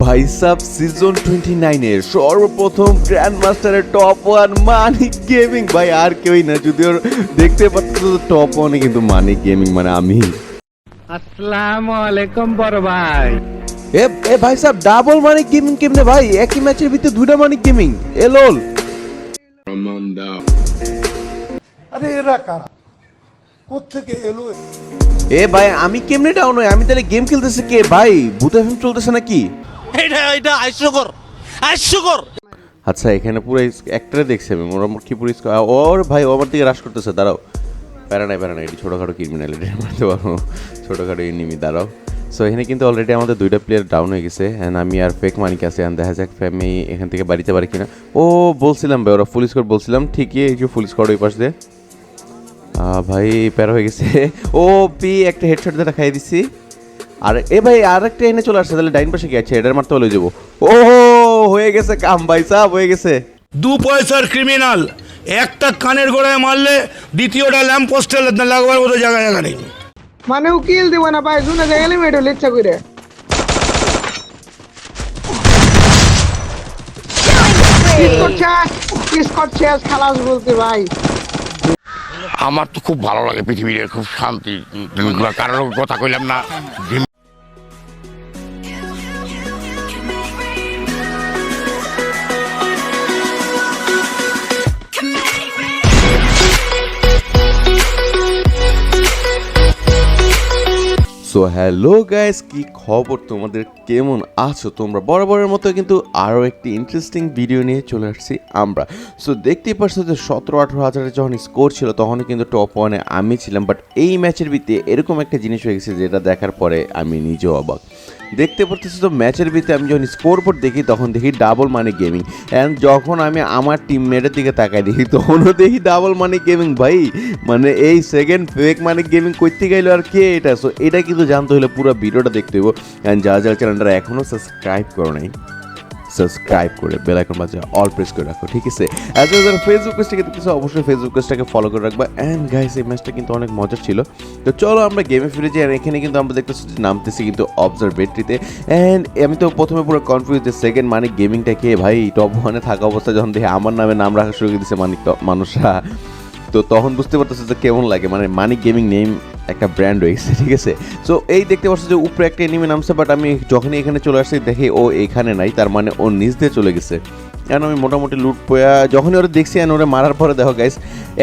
ভাইসাব season twenty নাইনের সর্বপ্রথম grand মাস্টারের টপ ওয়ান মানিক গেমিং ভাই আর কেউই না যদিও দেখতে পাচ্ছ টপ ওয়ানে কিন্তু মানিক গেমিং মানে আমি। আসসালামু আলাইকুম বড় ভাই। এ এ ভাই সাহেব ডাবল মানিক গেমিং কেমনে ভাই? একই ম্যাচের ভিতরে দুইটা মানিক গেমিং এলোল আরে এরা কারা? কোথেকে এলো এ? ভাই আমি কেমনে ডাউন হই? আমি তাহলে গেম খেলতেছি কে? ভাই ভূত এফএম চলতেছে নাকি? এটা এটা হাস্যকর হাস্যকর আচ্ছা এখানে পুরো একটারে দেখছি আমি, মোটামুটি কি পুরো ওর ভাই আমার দিকে রাশ করতেছে, দাঁড়াও। প্যারা নাই প্যারা নাই, এটি ছোটোখাটো ক্রিমিনালিটি মারতে পারব। ছোটোখাটো এনিমি দাঁড়াও। সো এখানে কিন্তু অলরেডি আমাদের দুইটা প্লেয়ার ডাউন হয়ে গেছে অ্যান্ড আমি আর ফেক মানিক আছে অ্যান্ড দেখা যাক আমি এখান থেকে বাড়িতে পারি কিনা। ও, বলছিলাম ভাই, ওরা ফুল স্কোর বলছিলাম, ঠিকই, এই যে ফুল স্কোর ওই পাশ দিয়ে। ভাই, প্যারা হয়ে গেছে। ও, পি, একটা হেডশট দিয়ে খাইয়ে দিছি। আর এ ভাই আর একটা এনে চলে আসছে তাহলে ডাইন পাশে কি আছে? এটার মারতে হলে যাব। ও হয়ে গেছে কাম ভাই সাহ হয়ে গেছে। দু পয়সার ক্রিমিনাল একটা কানের গোড়ায় মারলে দ্বিতীয়টা ল্যাম্প পোস্টে লাগবার মতো জায়গা জায়গা নেই। মানে উকিল দিব না ভাই শুনে যায় এলিমেন্ট হলে ইচ্ছা করে খালাস বলতে ভাই। আমার তো খুব ভালো লাগে পৃথিবীর খুব শান্তি। কারোর কথা কইলাম না। হ্যালো গাইস, কি খবর? তোমাদের কেমন আছো? তোমরা বরাবরের মতো কিন্তু আরও একটি ইন্টারেস্টিং ভিডিও নিয়ে চলে আসছি আমরা। সো দেখতেই পারছ যে সতেরো, আঠেরো হাজারের যখন স্কোর ছিল, তখনই কিন্তু টপ ওয়ানে আমি ছিলাম। বাট এই ম্যাচের ভিত্তিতে এরকম একটা জিনিস হয়ে গেছে যেটা দেখার পরে আমি নিজেও অবাক। দেখতে পারতেছি তো ম্যাচের ভিতরে আমি যখন স্কোর বোর্ড দেখি তখন দেখি ডাবল মানি গেমিং অ্যান্ড যখন আমি আমার টিম মেটের দিকে তাকাই দেখি, তখনও দেখি ডাবল মানি গেমিং ভাই। মানে এই সেকেন্ড ফেক মানি গেমিং করতে গেলো আর কে এটা? সো এটা কিন্তু জানতে হলে পুরো ভিডিওটা দেখতে হইব। অ্যান্ড যা যা চ্যানেলটা এখনও সাবস্ক্রাইব করো নাই সাবস্ক্রাইব করে বেল আইকন বাজে অল প্রেস করে রাখো, ঠিক আছে? আর যারা যারা ফেসবুক পেজটাকে দেখতেছো, অবশ্যই ফেসবুক পেজটাকে ফলো করে রাখবা। অ্যান্ড গাইস এই ম্যাচটা কিন্তু অনেক মজার ছিল। তো চলো আমরা গেমে ফিরে যাই, আর এখানে কিন্তু আমরা দেখতেছি যে নামতেছি কিন্তু অবজারভেটরিতে অ্যান্ড আমি তো প্রথমে পুরো কনফিউজ যে সেকেন্ড মানিক গেমিংটা কে? ভাই টপ ওয়ানে থাকা অবস্থা যখন দেখে আমার নামে নাম রাখা শুরু করে দিছে মানিক মানুষরা। তো তখন বুঝতে পারতেছে যে কেমন লাগে। মানে মানিক গেমিং নেম একটা ব্র্যান্ড গেছে ঠিক আছে? সো এই দেখতে পাচ্ছ যে উপরে একটা এনিমি নামছে বাট আমি যখনই এখানে চলে আসছি, দেখি ও এখানে নাই, তার মানে ও নিচ দিয়ে চলে গেছে। কারণ আমি মোটামুটি লুট পোয়া, যখনই ওরা দেখছি আর ওরা মারার পরে, দেখো গাইস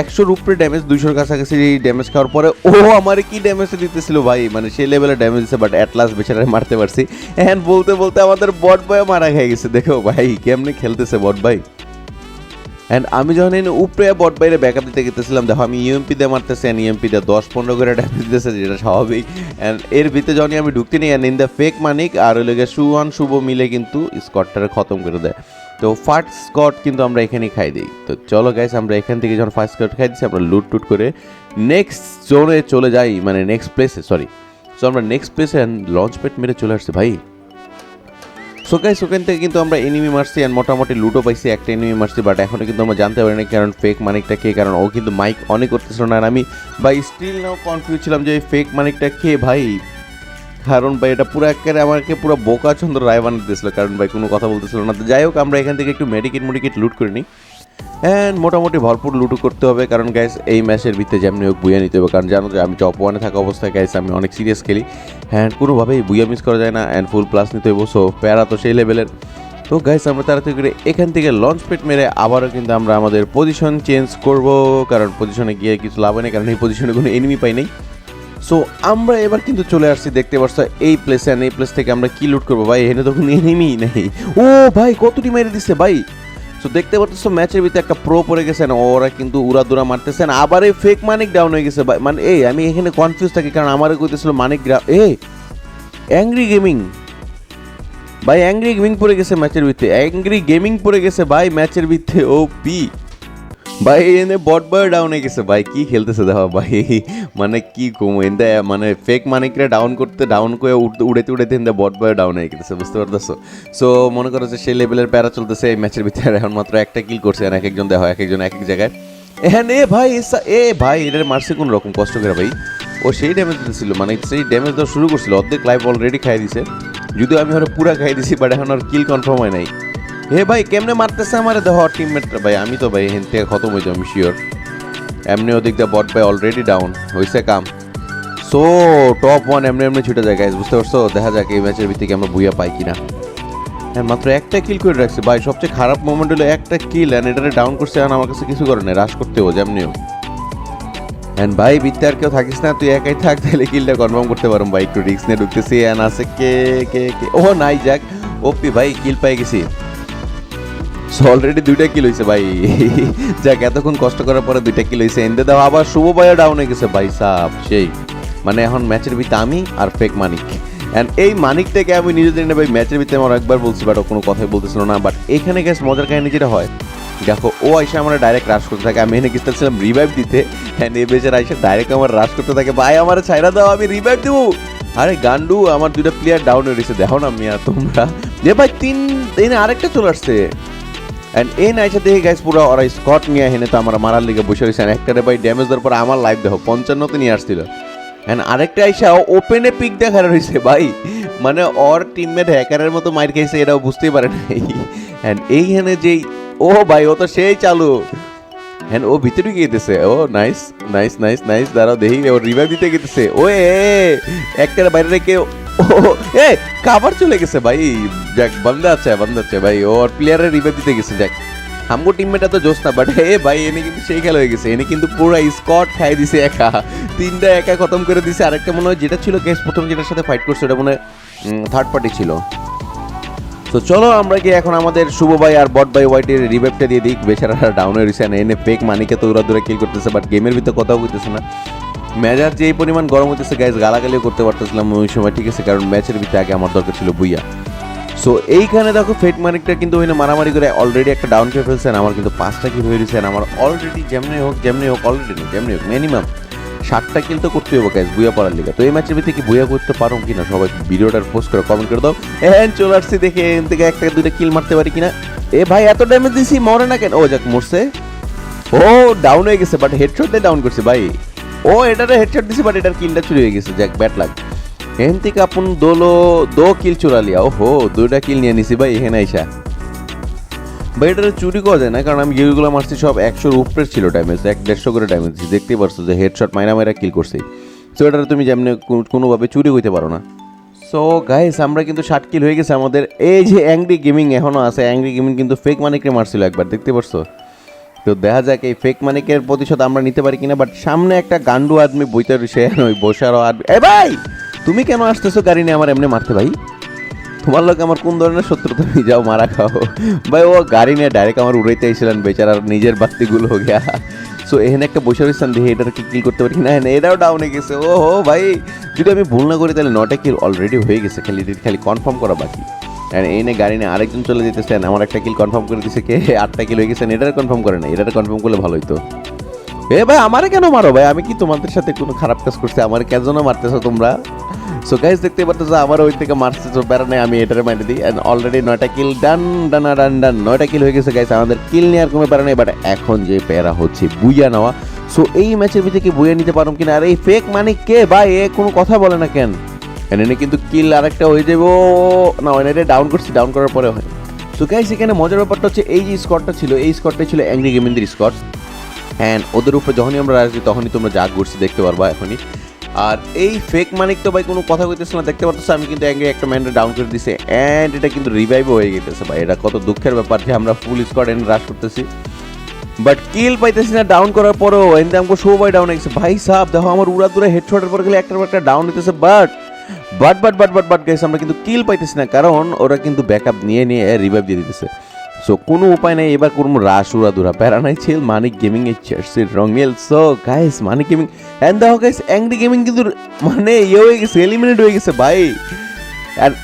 একশোর উপরে ড্যামেজ দুইশোর কাছাকাছি ড্যামেজ খাওয়ার পরে, ও আমার কি ড্যামেজ দিতেছিল ভাই? মানে সেই লেভেলে ড্যামেজ দিচ্ছে বাট অ্যাট লাস্ট বেচারা মারতে পারছি। হ্যাঁ বলতে বলতে আমাদের বট বয় মারা খেয়ে গেছে, দেখো ভাই, কেমনে খেলতেছে বট ভাই অ্যান্ড আমি যখন এনে উপরে বট বাইরে ব্যাকআপ দিতে গেতেছিলাম, দেখো আমি ইউএমপি দিয়ে মারতেছি অ্যান্ড ইউএমপি দিয়ে দশ পনেরো করে ড্যামেজ দিতেছে, যেটা স্বাভাবিক। অ্যান্ড এর ভিতরে যখনই আমি ঢুকতে নিই and in the fake Manik আর ওই লেগে সুয়ান, শুভ মিলে কিন্তু স্কটটারে খতম করে দেয়। তো ফার্স্ট স্কট কিন্তু আমরা এখানেই খাই দিই। তো চলো গাইস আমরা এখান থেকে যখন ফার্স্ট স্কট খাই দিচ্ছি আমরা লুট টুট করে নেক্সট জোনে চলে যাই মানে নেক্সট প্লেসে সরি সো আমরা নেক্সট প্লেসে লঞ্চ প্যাড মেরে চলে আসছি, ভাই। সো গাইস ওখান থেকে কিন্তু আমরা এনিমি মারছি অ্যান্ড মোটামুটি লুডো পাইছি, একটা এনিমি মারছি বাট এখনও কিন্তু আমরা জানতে পারি না কারণ ফেক মানিকটা কে, কারণ ও কিন্তু মাইক অনেক করতেছিল না। আর আমি বা স্টিল নাও কনফিউজ ছিলাম যে ফেক মানিকটা কে ভাই? কারণ ভাই এটা পুরো একেবারে আমাকে পুরো বোকাচন্দ্র রায় বানিয়ে দিয়েছিল, কারণ ভাই কোনো কথা বলতেছিল না। তো যাই হোক, আমরা এখান থেকে একটু মেডিকেট মেডিকেট লুট করে নিই। অ্যান্ড মোটামুটি ভরপুর লুটু করতে হবে, কারণ গ্যাস এই ম্যাচের ভিতরে যেমনি হোক বুয়া নিতে হবে। কারণ জানো যে, আমি টপ ওয়ানে থাকা অবস্থায় গ্যাস আমি অনেক সিরিয়াস খেলি। অ্যান্ড কোনোভাবেই বুয়া মিস করা যায় না অ্যান্ড ফুল প্লাস নিতে হইব। সো প্যারা তো সেই লেভেলের তো গাইস আমরা তাড়াতাড়ি করে এখান থেকে লঞ্চ পেট মেরে আবারও কিন্তু আমরা আমাদের পজিশন চেঞ্জ করব। কারণ পজিশনে গিয়ে কিছু লাভ হয় না, কারণ এই পজিশনে কোনো এনিমি পাই নাই। সো আমরা এবার কিন্তু চলে আসছি, দেখতে পাচ্ছ, এই প্লেসে এই প্লেস থেকে আমরা কি লুট করব? ভাই এখানে তো কোনো এনিমি নেই। ও ভাই কতটি মেরে দিচ্ছে ভাই? সো দেখতে পাচ্ছ ম্যাচের ভিতরে একটা প্রো পড়ে গেছেন ওরা কিন্তু উড়াদুরা মারতেছেন আবার এই ফেক মানিক ডাউন হয়ে গেছে। মানে এই, আমি এখানে কনফিউজ থাকি কারণ আমারও কইতেছিল মানিক এ অ্যাংরি গেমিং ভাই অ্যাংরি গেমিং পড়ে গেছে ম্যাচের ভিতরে। অ্যাংরি গেমিং পড়ে গেছে ভাই ম্যাচের ভিতরে ও পি ভাই এনে বট বয় ডাউন হয়ে গেছে। ভাই, কি খেলতেছে দেখো ভাই মানে কি কমো এনদা মানে ফেক মানিকরে ডাউন করতে ডাউন করে উড়েতে উড়েতে এনদা বট বয় ডাউন হয়ে গেছে, বুঝতে পারতেছো? সো মনে করো যে সেই লেভেলের প্যারা চলতেছে এই ম্যাচের ভিতরে, এখন মাত্র একটা কিল করছে এক একজন দেখো এক একজন এক এক জায়গায়। হ্যাঁ এ ভাই এ ভাই, এটার মারছে কোন রকম কষ্ট করে ভাই? ও সেই ড্যামেজ দিয়েছিল মানে সেই ড্যামেজ দেওয়া শুরু করছিল, অর্ধেক লাইফ অলরেডি খাই দিছে। যদিও আমি ওরা পুরা খাই দিছি বাট এখন আর কিল কনফার্ম হয় নাই। হে ভাই, কেমনে মারতেছে আমার? দেহ টিমমেটরা ভাই, আমি তো ভাই হেন থেকে খতম হয়ে যাব শিওর এমনি ওদিক দিয়ে বট ভাই অলরেডি ডাউন হয়েছে কাম। সো টপ ওয়ান এমনি এমনি ছুটে যায় গাইজ বুঝতে পারছ? দেখা যাক এই ম্যাচের ভিত্তিকে আমরা বুইয়া পাই কিনা। হ্যাঁ মাত্র একটা কিল করে রাখছে। ভাই, সবচেয়ে খারাপ মোমেন্ট হলো একটা কিল অ্যান্ড এটারে ডাউন করছে, আর আমার কাছে কিছু করে না রাশ করতে হো যেমনিও। অ্যান্ড ভাই বিত্তে আর কেউ থাকিস না, তুই একাই থাক, তাহলে কিলটা কনফার্ম করতে পারো ভাই, একটু রিক্স নিয়ে ঢুকতেছি অ্যান্ড আছে কে কে কে? ও, নাই, যাক। ওপি, ভাই কিল পাই গেছি। অলরেডি দুইটা কিল হয়েছে ভাই। যাক, এতক্ষণ কষ্ট করার পরে দুইটা কিল হয়েছে এনদে দাও আবার শুভ ভাইও ডাউন হয়ে গেছে। ভাই সাপ সেই। মানে এখন ম্যাচের ভিতরে আমি আর ফেক মানিক। অ্যান্ড এই মানিকটাকে আমি নিজে জানি না ভাই ম্যাচের ভিতরে আমার একবার বলছি বাট কোনো কথাই বলতেছিল না। বাট এখানে গ্যাস মজার কাহিনী যেটা হয়, দেখো, ও আইসা আমার ডাইরেক্ট রাশ করতে থাকে। আমি এনে গেছিলাম রিভাইভ দিতে। অ্যান্ড এ বেচার আইসা ডাইরেক্ট আমার রাশ করতে থাকে। ভাই, আমার ছাইরা দাও, আমি রিভাইভ দেবো। আরে গান্ডু, আমার দুইটা প্লেয়ার ডাউন হয়ে গেছে। দেখো না মিয়া, তোমরা। যে ভাই, তিন, এনে আরেকটা চলে আসছে। অ্যান্ড এই নাইচা দেখে গাইস পুরো ওরা স্কট নিয়ে হেনে তো আমার মারার লিগে বসে রয়েছে। একটারে ভাই ড্যামেজ দেওয়ার পর আমার লাইফ দেখো, পঞ্চান্নতে নিয়ে আসছিল। অ্যান্ড আরেকটা আইসা ওপেনে পিক দেখা রয়েছে ভাই। মানে ওর টিমমেট হ্যাকারের মতো মাইর খেয়েছে, এটাও বুঝতেই পারে নাই। অ্যান্ড এইখানে যেই, ও ভাই, ও তো সেই চালু। হ্যাঁ ও ভিতরে গিয়েছে ও নাইস নাইস নাইস নাইস দাঁড়াও দেখি, ও রিভাইভ দিতে গেতেছে ও এ একটার বাইরে রেখে এ চলে গেছে ভাই। যাক আছে আছে ভাই। ওর প্লেয়ারের দিতে গেছে আমগো টিমমেট এত জোস না বাট ভাই, এনে কিন্তু সেই খেলা হয়ে গেছে। এনে কিন্তু পুরো স্কট খাই দিছে একা। তিনটা একা খতম করে দিছে। আরেকটা মনে হয় যেটা ছিল কেস প্রথম যেটার সাথে ফাইট করছে, ওটা মনে হয় থার্ড পার্টি ছিল। তো চলো, আমরা কি এখন আমাদের শুভ ভাই আর বট ভাই হোয়াইটের রিভাইভটা দিয়ে দিই। বেচারা ডাউন হয়ে রয়েছে। এনে ফেক মানিকে তো ওরা দূরে কিল করতেছে বাট গেমের ভিতরে কথাও বলতেছে না। ম্যাচার যে পরিমাণ গরম হতেছে গাইজ গালাগালিও করতে পারতেছিলাম ওই সময়, ঠিক আছে? কারণ ম্যাচের ভিতরে আগে আমার দরকার ছিল বুইয়া। সো এইখানে দেখো ফেট মানিকটা কিন্তু ওইখানে মারামারি করে অলরেডি একটা ডাউন খেয়ে ফেলছেন আমার কিন্তু পাঁচটা কিল হয়ে রয়েছে আমার অলরেডি যেমনি হোক যেমনি হোক অলরেডি না, যেমনি হোক মিনিমাম ষাটটা কিল তো করতে হবে গাইজ বুয়া পড়ার লিগা। তো এই ম্যাচের ভিতরে কি বুয়া করতে পারো কিনা সবাই ভিডিওটার পোস্ট করে কমেন্ট করে দাও। হ্যাঁ চলে আসছি, দেখে এখান থেকে একটা দুইটা কিল মারতে পারি কিনা। এ ভাই, এত ড্যামেজ দিছি, মরে না কেন? ও যাক, মরছে। ও ডাউন হয়ে গেছে বাট হেডশট দিয়ে ডাউন করছে, ভাই। ও, এটারে হেডশট দিছে বাট এটার কিলটা চুরি হয়ে গেছে। যাক ব্যাট লাগ এখান থেকে আপন দোলো, দো কিল চুরা লিয়া ওহো, দুইটা কিল নিয়ে নিছি ভাই, এখানে আইসা। ভাই এটা চুরি করা যায় না, কারণ আমি যেগুলো মারছি সব একশোর উপরে ছিল ড্যামেজ এক দেড়শো করে ড্যামেজ দেখতেই পারছ যে হেডশট মাইরা মাইরা কিল করছি। সো এটা তুমি যেমনি কোনোভাবে চুরি করতে পারো না। সো গাইস আমরা কিন্তু ষাট কিল হয়ে গেছে আমাদের। এই যে অ্যাংরি গেমিং এখনও আছে অ্যাংরি গেমিং কিন্তু ফেক মানিকরে মারছিল একবার, দেখতে পারছ? তো দেখা যাক এই ফেক মানিকের প্রতিশোধ আমরা নিতে পারি কিনা বাট সামনে একটা গান্ডু আদমি বইতে রয়েছে ওই বসারও আদমি। এ ভাই, তুমি কেন আসতেছো গাড়ি নিয়ে আমার এমনি মারতে ভাই? তোমার লোক আমার কোন ধরনের শত্রু? তুমি যাও, মারা খাও। ভাই, ও গাড়ি নিয়ে ডাইরেক্ট আমার উড়াইতে আইছিলেন বেচারার নিজের বাতিগুলো গিয়া। সো এখানে একটা বসে রয়েছেন দেখি এটার কি কিল করতে পারি না হ্যাঁ এটাও ডাউনে গেছে। ও হো ভাই, যদি আমি ভুল না করি তাহলে নটা কিল অলরেডি হয়ে গেছে, খালি খালি কনফার্ম করা বাকি। আর এই নিয়ে গাড়ি নিয়ে আরেকজন চলে যেতেছেন, আমার একটা কিল কনফার্ম করে দিছে কে, আটটা কিল হয়ে গেছেন এটার কনফার্ম করে না এটার কনফার্ম করলে ভালো হইতো। এ ভাই, আমারে কেন মারো ভাই? আমি কি তোমাদের সাথে কোনো খারাপ কাজ করছি? আমার কেন মারতেছো তোমরা? সো গাইস দেখতে পারতেছো আমার ওই থেকে মারছে তো বেড়া নেই, আমি এটারে মাইরে দিই। অ্যান্ড অলরেডি নয়টা কিল ডান ডানা ডান ডান নয়টা কিল হয়ে গেছে গাইস আমাদের কিল নেওয়ার কোনো প্যারা নেই বাট এখন যে প্যারা হচ্ছে, বুইয়া নেওয়া। সো এই ম্যাচের ভিতরে কি বুইয়া নিতে পারো কিনা? আর এই ফেক মানে কে ভাই? এ কোনো কথা বলে না কেন? এনে কিন্তু কিল আরেকটা হয়ে যাব। না ওইটা ডাউন করছি ডাউন করার পরে হয়। সো গাইস এখানে মজার ব্যাপারটা হচ্ছে এই যে স্কটটা ছিল, এই স্কটটা ছিল অ্যাংরি গেমিংদের স্কট অ্যান্ড ওদের উপরে যখনই আমরা আসছি তখনই তোমরা যা ঘুরছি দেখতে পারবা এখনই। আর এই ফেক মানিক তো ভাই কোনো কথা কইতেছে না, দেখতে পারতেছো, আমি কিন্তু অ্যাঙ্গে একটা ম্যান্ডে ডাউন করে দিছে। অ্যান্ড এটা কিন্তু রিভাইভ হয়ে গেতেছে ভাই, এটা কত দুঃখের ব্যাপার যে আমরা ফুল স্কোয়াড এন্ড রাশ করতেছি। বাট কিল পাইতেছি না ডাউন করার পরেও, এনতে আমাকে শো ডাউন গেছে। ভাই সাহ দেখো আমার উড়া দূরে হেডশটের পর গেলে একটার একটা ডাউন হইতেছে but but but but but but গেছে আমরা কিন্তু কিল পাইতেছি না, কারণ ওরা কিন্তু ব্যাকআপ নিয়ে নিয়ে রিভাইভ দিয়ে দিতেছে। সো কোনো উপায় নেই, এবার করব রাস উড়া দুরা প্যারা নাই ছিল মানিক গেমিং এর চার্সির রঙেল so guys Manik gaming and দেখো গাইস অ্যাংরি গেমিং কিন্তু মানে ইয়ে হয়ে গেছে এলিমিনেট হয়ে গেছে, ভাই।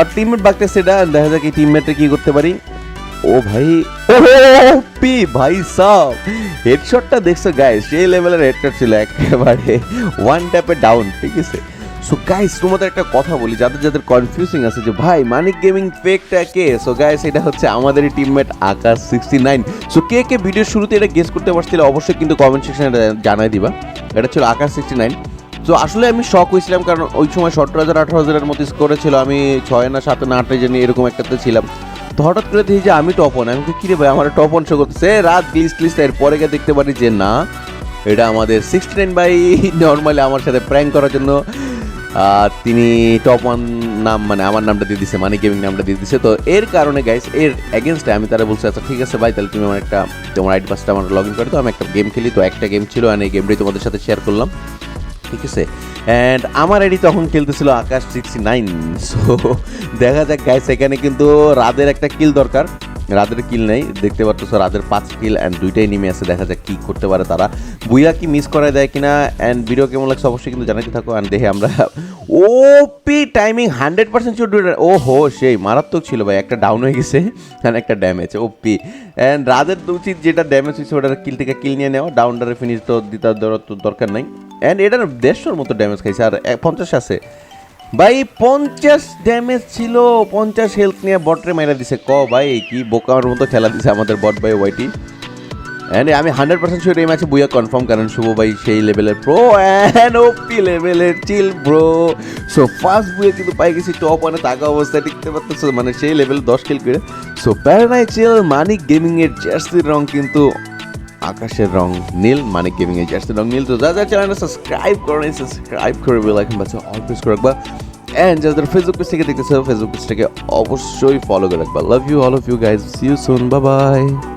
আর টিমমেট বাগটা সেটা দেখা যাক এই টিমমেটে কি করতে পারি। ও ভাই ও পি ভাই সব। হেডশটটা দেখছ গাইস সেই লেভেলের হেডশট ছিল একেবারে ওয়ান ট্যাপে ডাউন ঠিক আছে। সো গাইস তোমাদের একটা কথা বলি যাদের যাদের কনফিউজিং আছে যে ভাই মানিক গেমিং ফেকটা কে? সো গাইস এটা হচ্ছে আমাদেরই teammate Akash sixty nine so কে কে ভিডিওর শুরুতে এটা গেস করতে পারছিলে অবশ্যই কিন্তু কমেন্ট সেকশনে জানাই দিবা। এটা ছিল আকাশ সিক্সটি নাইন তো আসলে আমি শখ হয়েছিলাম কারণ ওই সময় সতেরো হাজার আঠারো হাজারের মতো স্কোরে ছিল আমি ছয় না সাত না আটে জানি এরকম একটাতে ছিলাম। তো হঠাৎ করে দেখি যে আমি টপ ওয়ান আমি বলি, কিরে ভাই আমার টপ ওয়ান শো করতেছে? রাত গ্লিস গ্লিস এরপরে গিয়ে দেখতে পারি যে না এটা আমাদের সিক্সটি নাইন বাই নর্মালি আমার সাথে প্র্যাঙ্ক করার জন্য তিনি টপ ওয়ান নাম মানে আমার নামটা দিয়ে দিছে মানি গেমিং নামটা দিয়ে দিছে। তো এর কারণে গাইস এর এগেনস্টে আমি তারা বলছি আচ্ছা ঠিক আছে ভাই তাহলে তুমি আমার একটা, তোমার আইডি পাসটা আমার লগ ইন করে তো আমি একটা গেম খেলি। তো একটা গেম ছিল আর এই গেমটাই তোমাদের সাথে শেয়ার করলাম। ঠিক আছে? অ্যান্ড আমার আইডি তখন খেলতেছিল আকাশ সিক্সটি নাইন সো দেখা যাক গাইস এখানে কিন্তু রাদের একটা কিল দরকার। রাদের কিল নেই। দেখতে পাচ্ছ রাদের পাঁচ কিল অ্যান্ড দুইটাই নেমে আছে। দেখা যাক কী করতে পারে তারা। বুইয়া কি মিস করায় দেয় কিনা? অ্যান্ড ভিডিও কেমন লাগছে অবশ্যই কিন্তু জানাতে থাকো। অ্যান্ড দেখে আমরা ওপি টাইমিং হান্ড্রেড পার্সেন্ট চুট ও হো সেই মারাত্মক ছিল ভাই। একটা ডাউন হয়ে গেছে অ্যান্ড একটা ড্যামেজ ওপি অ্যান্ড রাদের উচিত যেটা ড্যামেজ হয়েছে, ওটার কিল থেকে কিল নিয়ে নেওয়া। ডাউনটারে ফিনিশ তো দিতে দরকার নাই। অ্যান্ড এটার দেড়শোর মতো ড্যামেজ খাইছে। আর পঞ্চাশ আছে। ভাই, পঞ্চাশ ড্যামেজ ছিল, পঞ্চাশ হেলথ নিয়ে বটরে মাইরা দিছে। ক ভাই, কি বোকার মতো খেলা দিছে আমাদের বট ভাই, ওয়াইটি। অ্যান্ড আমি হান্ড্রেড পার্সেন্ট শিওর এই ম্যাচে বুয়া কনফার্ম কারণ শুভ ভাই সেই লেভেলের প্রো অ্যান্ড ওপি লেভেলের chill bro so first booyah কিন্তু পাই গেছি টপ ওয়ানে থাকা অবস্থায়, দেখতে পাচ্ছ মানে সেই লেভেল দশ কিল করে। সো প্যারানাই চিল মানিক গেমিংয়ের জার্সির রং কিন্তু আকাশের রং নীল মানিক গেমিং এর জার্সির রং নীল। তো যা যা চ্যানেলটা সাবস্ক্রাইব করেন সাবস্ক্রাইব করে বেল আইকন বাচ্চা অল প্রেস করে রাখবা। এন্ড যাদের ফেসবুক পেজ থেকে দেখতেছো ফেসবুক পেজটাকে অবশ্যই ফলো করে রাখবা। Love you all of you guys see you soon bye bye